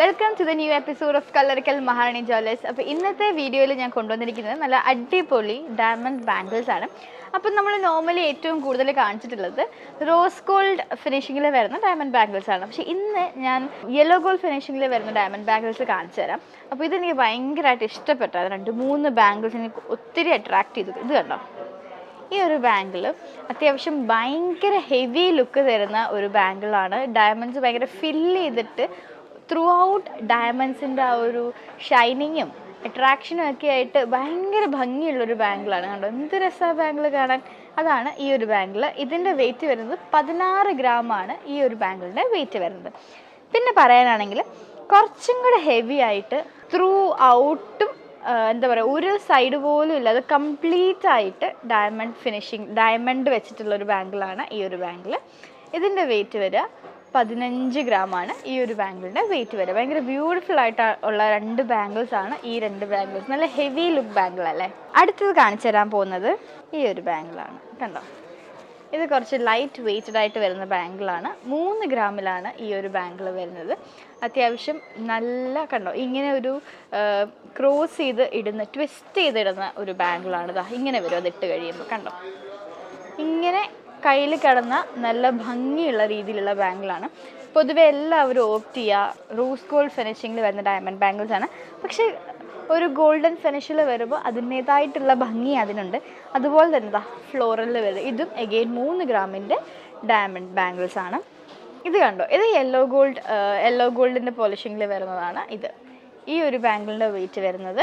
Welcome to the new episode of Kallarickal Maharani jewellers അപ്പോൾ ഇന്നത്തെ വീഡിയോയിൽ ഞാൻ കൊണ്ടുവന്നിരിക്കുന്നത് നല്ല അടിപൊളി ഡയമണ്ട് ബാംഗിൾസ് ആണ്. അപ്പം നമ്മൾ നോർമലി ഏറ്റവും കൂടുതൽ കാണിച്ചിട്ടുള്ളത് റോസ് ഗോൾഡ് ഫിനിഷിങ്ങിൽ വരുന്ന ഡയമണ്ട് ബാംഗിൾസ് ആണ്. പക്ഷേ ഇന്ന് ഞാൻ യെല്ലോ ഗോൾഡ് ഫിനിഷിങ്ങിൽ വരുന്ന ഡയമണ്ട് ബാംഗിൾസ് കാണിച്ചു തരാം. അപ്പോൾ ഇതെനിക്ക് ഭയങ്കരമായിട്ട് ഇഷ്ടപ്പെട്ടു. രണ്ട് മൂന്ന് ബാംഗിൾസ് എനിക്ക് ഒത്തിരി അട്രാക്ട് ചെയ്തു. ഇത് കണ്ടോ? ഈ ഒരു ബാങ്കിൾ അത്യാവശ്യം ഭയങ്കര ഹെവി ലുക്ക് തരുന്ന ഒരു ബാങ്കിളാണ് ഡയമണ്ട്സ് ഭയങ്കര ഫില്ല് ചെയ്തിട്ട് ത്രൂ ഔട്ട് ഡയമണ്ട്സിന്റെ ആ ഒരു ഷൈനിങ്ങും അട്രാക്ഷനും ഒക്കെ ആയിട്ട് ഭയങ്കര ഭംഗിയുള്ളൊരു ബാങ്കിളാണ് കണ്ടോ? എന്ത് രസമാണ് ബാങ്കിൾ കാണാൻ? അതാണ് ഈ ഒരു ബാങ്കിൾ ഇതിന്റെ വെയിറ്റ് വരുന്നത് പതിനാറ് ഗ്രാമാണ് ഈ ഒരു ബാങ്കിളിന്റെ വെയിറ്റ് വരുന്നത്. പിന്നെ പറയാനാണെങ്കിൽ കുറച്ചും കൂടെ ഹെവി ആയിട്ട് ത്രൂ ഔട്ടും എന്താ പറയുക ഒരു സൈഡ് പോലും ഇല്ല. ഇല്ലാതെ കംപ്ലീറ്റ് ആയിട്ട് ഡയമണ്ട് ഫിനിഷിങ് ഡയമണ്ട് വെച്ചിട്ടുള്ള ഒരു ബാങ്കിളാണ് ഈ ഒരു ബാങ്കിൾ ഇതിന്റെ വെയിറ്റ് വരിക പതിനഞ്ച് ഗ്രാമാണ് ഈ ഒരു ബാംഗിളിന്റെ വെയിറ്റ് വരിക ഭയങ്കര ബ്യൂട്ടിഫുൾ ആയിട്ട് ഉള്ള രണ്ട് ബാംഗിൾസ് ആണ് ഈ രണ്ട് ബാംഗിൾസ് നല്ല ഹെവി ലുക്ക് ബാംഗിൾ അല്ലേ? അടുത്തത് കാണിച്ചു തരാൻ പോകുന്നത് ഈ ഒരു ബാംഗിളാണ് കണ്ടോ? ഇത് കുറച്ച് ലൈറ്റ് വെയ്റ്റഡ് ആയിട്ട് വരുന്ന ബാംഗിളാണ് മൂന്ന് ഗ്രാമിലാണ് ഈ ഒരു ബാംഗിൾ വരുന്നത്. അത്യാവശ്യം നല്ല കണ്ടോ? ഇങ്ങനെ ഒരു ക്രോസ് ചെയ്ത് ഇടുന്ന ട്വിസ്റ്റ് ചെയ്തിടുന്ന ഒരു ബാംഗിളാണ് ഇതാ ഇങ്ങനെ വരും. അത് ഇട്ട് കഴിയുമ്പോൾ കണ്ടോ? ഇങ്ങനെ കയ്യിൽ കിടന്ന നല്ല ഭംഗിയുള്ള രീതിയിലുള്ള ബാങ്കിളാണ്. പൊതുവെ എല്ലാവരും ഓപ്റ്റ് ചെയ്യുക. റൂസ് ഗോൾഡ് ഫിനിഷിങ്ങിൽ വരുന്ന ഡയമണ്ട് ബാംഗിൾസ് ആണ്. പക്ഷേ ഒരു ഗോൾഡൻ ഫിനിഷിൽ വരുമ്പോൾ അതിന്റേതായിട്ടുള്ള ഭംഗി അതിനുണ്ട്. അതുപോലെ തന്നെ ഇതാ ഫ്ലോറലിൽ വരും ഇതും എഗെയിൻ മൂന്ന് ഗ്രാമിന്റെ ഡയമണ്ട് ബാംഗിൾസ് ആണ്. ഇത് കണ്ടോ? ഇത് യെല്ലോ ഗോൾഡ് യെല്ലോ ഗോൾഡിന്റെ പോളിഷിങ്ങിൽ വരുന്നതാണ് ഇത്. ഈ ഒരു ബാംഗിളിന്റെ വെയിറ്റ് വരുന്നത്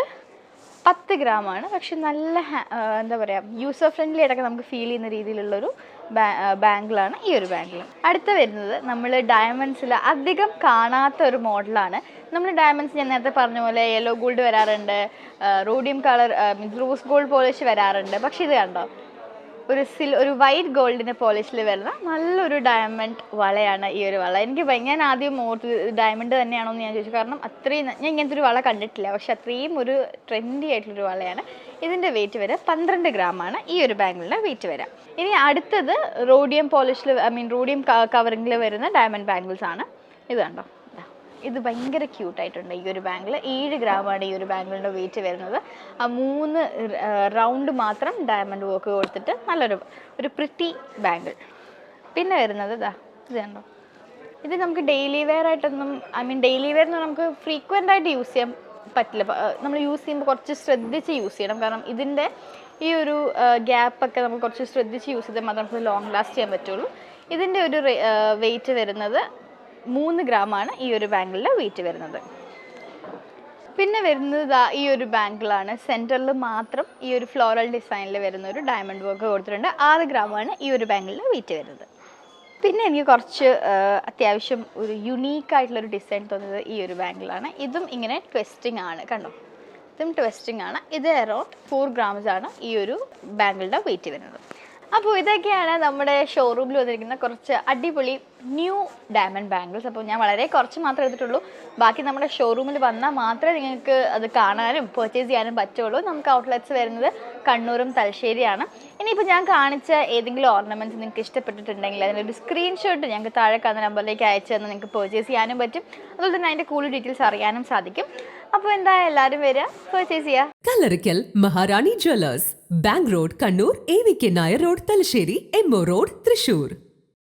പത്ത് ഗ്രാമാണ് പക്ഷെ നല്ല എന്താ പറയുക യൂസർ ഫ്രണ്ട്ലി ആയിട്ടൊക്കെ നമുക്ക് ഫീൽ ചെയ്യുന്ന രീതിയിലുള്ളൊരു ബാങ്കിളാണ്. ഈ ഒരു ബാങ്കിൾ. അടുത്ത വരുന്നത് നമ്മൾ ഡയമണ്ട്സിൽ അധികം കാണാത്ത ഒരു മോഡലാണ്. നമ്മൾ ഡയമണ്ട്സ് ഞാൻ നേരത്തെ പറഞ്ഞ പോലെ യെല്ലോ ഗോൾഡ് വരാറുണ്ട് rhodium colour means rose gold polish വരാറുണ്ട്. പക്ഷേ ഇത് കണ്ടോ? ഒരു സിൽ ഒരു വൈറ്റ് ഗോൾഡിന്റെ പോളിഷിൽ വരുന്ന നല്ലൊരു ഡയമണ്ട് വളയാണ് ഈ ഒരു വള. എനിക്ക് ഞാൻ ആദ്യം ഓർത്ത് ഡയമണ്ട് തന്നെയാണോ എന്ന് ഞാൻ ചോദിച്ചു. കാരണം അത്രയും ഞാൻ ഇങ്ങനത്തെ ഒരു വള കണ്ടിട്ടില്ല. പക്ഷെ അത്രയും ഒരു ട്രെൻഡി ആയിട്ടുള്ളൊരു വളയാണ്. ഇതിന്റെ വെയിറ്റ് വരെ പന്ത്രണ്ട് ഗ്രാമാണ് ഈ ഒരു ബാംഗിളിന്റെ വെയിറ്റ് വരെ. ഇനി അടുത്തത് റോഡിയം പോളിഷിൽ ഐ മീൻ റോഡിയം കവറിങ്ങിൽ വരുന്ന ഡയമണ്ട് ബാംഗിൾസ് ആണ്. ഇത് കണ്ടോ. ഇത് ഭയങ്കര ക്യൂട്ടായിട്ടുണ്ട് ഈ ഒരു ബാംഗിൾ ഏഴ് ഗ്രാമാണ് ഈ ഒരു ബാങ്കിളിന്റെ വെയിറ്റ് വരുന്നത്. ആ മൂന്ന് റൗണ്ട് മാത്രം ഡയമണ്ട് വർക്ക് കൊടുത്തിട്ട് നല്ലൊരു ഒരു പ്രിറ്റി ബാംഗിൾ പിന്നെ വരുന്നത് ഇതാ ഇത് കണ്ടോ? ഇത് നമുക്ക് ഡെയിലി വെയർ ആയിട്ടൊന്നും ഐ മീൻ ഡെയിലി വെയർ എന്ന് നമുക്ക് ഫ്രീക്വന്റ് ആയിട്ട് യൂസ് ചെയ്യാൻ പറ്റില്ല. നമ്മൾ യൂസ് ചെയ്യുമ്പോൾ കുറച്ച് ശ്രദ്ധിച്ച് യൂസ് ചെയ്യണം. കാരണം ഇതിന്റെ ഈ ഒരു ഗ്യാപ്പൊക്കെ നമുക്ക് കുറച്ച് ശ്രദ്ധിച്ച് യൂസ് ചെയ്താൽ മാത്രമേ നമുക്ക് ലോങ് ലാസ്റ്റ് ചെയ്യാൻ പറ്റുള്ളൂ. ഇതിന്റെ ഒരു വെയിറ്റ് വരുന്നത് മൂന്ന് ഗ്രാമാണ് ഈ ഒരു ബാങ്കിളിന്റെ വെയിറ്റ് വരുന്നത്. പിന്നെ വരുന്നത് ഈ ഒരു ബാങ്കിളാണ്. സെന്ററിൽ മാത്രം ഈ ഒരു ഫ്ലോറൽ ഡിസൈനിൽ വരുന്ന ഒരു ഡയമണ്ട് വർക്ക് കൊടുത്തിട്ടുണ്ട്. ആറ് ഗ്രാമാണ് ഈ ഒരു ബാങ്കിളിന്റെ വെയിറ്റ് വരുന്നത്. പിന്നെ എനിക്ക് കുറച്ച് അത്യാവശ്യം ഒരു യുണീക്ക് ആയിട്ടുള്ളൊരു ഡിസൈൻ തോന്നിയത് ഈ ഒരു ബാങ്കിളാണ്. ഇതും ഇങ്ങനെ ട്വിസ്റ്റിംഗ് ആണ് കണ്ടോ? ഇതും ട്വിസ്റ്റിംഗ് ആണ്. ഇത് അറൗണ്ട് ഫോർ ഗ്രാംസ് ആണ് ഈ ഒരു ബാങ്കിളുടെ വെയിറ്റ് വരുന്നത്. അപ്പോൾ ഇതൊക്കെയാണ് നമ്മുടെ ഷോറൂമിൽ വന്നിരിക്കുന്ന കുറച്ച് അടിപൊളി ന്യൂ ഡയമണ്ട് ബാംഗിൾസ് അപ്പോൾ ഞാൻ വളരെ കുറച്ച് മാത്രമേ എടുത്തിട്ടുള്ളൂ. ബാക്കി നമ്മുടെ ഷോറൂമിൽ വന്നാൽ മാത്രമേ നിങ്ങൾക്ക് അത് കാണാനും പർച്ചേസ് ചെയ്യാനും പറ്റുള്ളൂ. നമുക്ക് ഔട്ട്ലെറ്റ്സ് വരുന്നത് കണ്ണൂരും തലശ്ശേരിയാണ്. ഇനിയിപ്പോൾ ഞാൻ കാണിച്ച ഏതെങ്കിലും ഓർണമെന്റ്സ് നിങ്ങൾക്ക് ഇഷ്ടപ്പെട്ടിട്ടുണ്ടെങ്കിൽ അതിനൊരു സ്ക്രീൻഷോട്ട് ഞങ്ങൾക്ക് താഴെ കാണുന്ന നമ്പറിലേക്ക് അയച്ചു തന്നെ നിങ്ങൾക്ക് പർച്ചേസ് ചെയ്യാനും പറ്റും. അതുപോലെ തന്നെ അതിന്റെ കൂടുതൽ ഡീറ്റെയിൽസ് അറിയാനും സാധിക്കും. അപ്പോൾ എന്താ എല്ലാവരും വരിക? പർച്ചേസ് ചെയ്യുക Kallarickal Maharani jewellers bank road Kannur A V K Nair road Thalassery M O road Thrissur.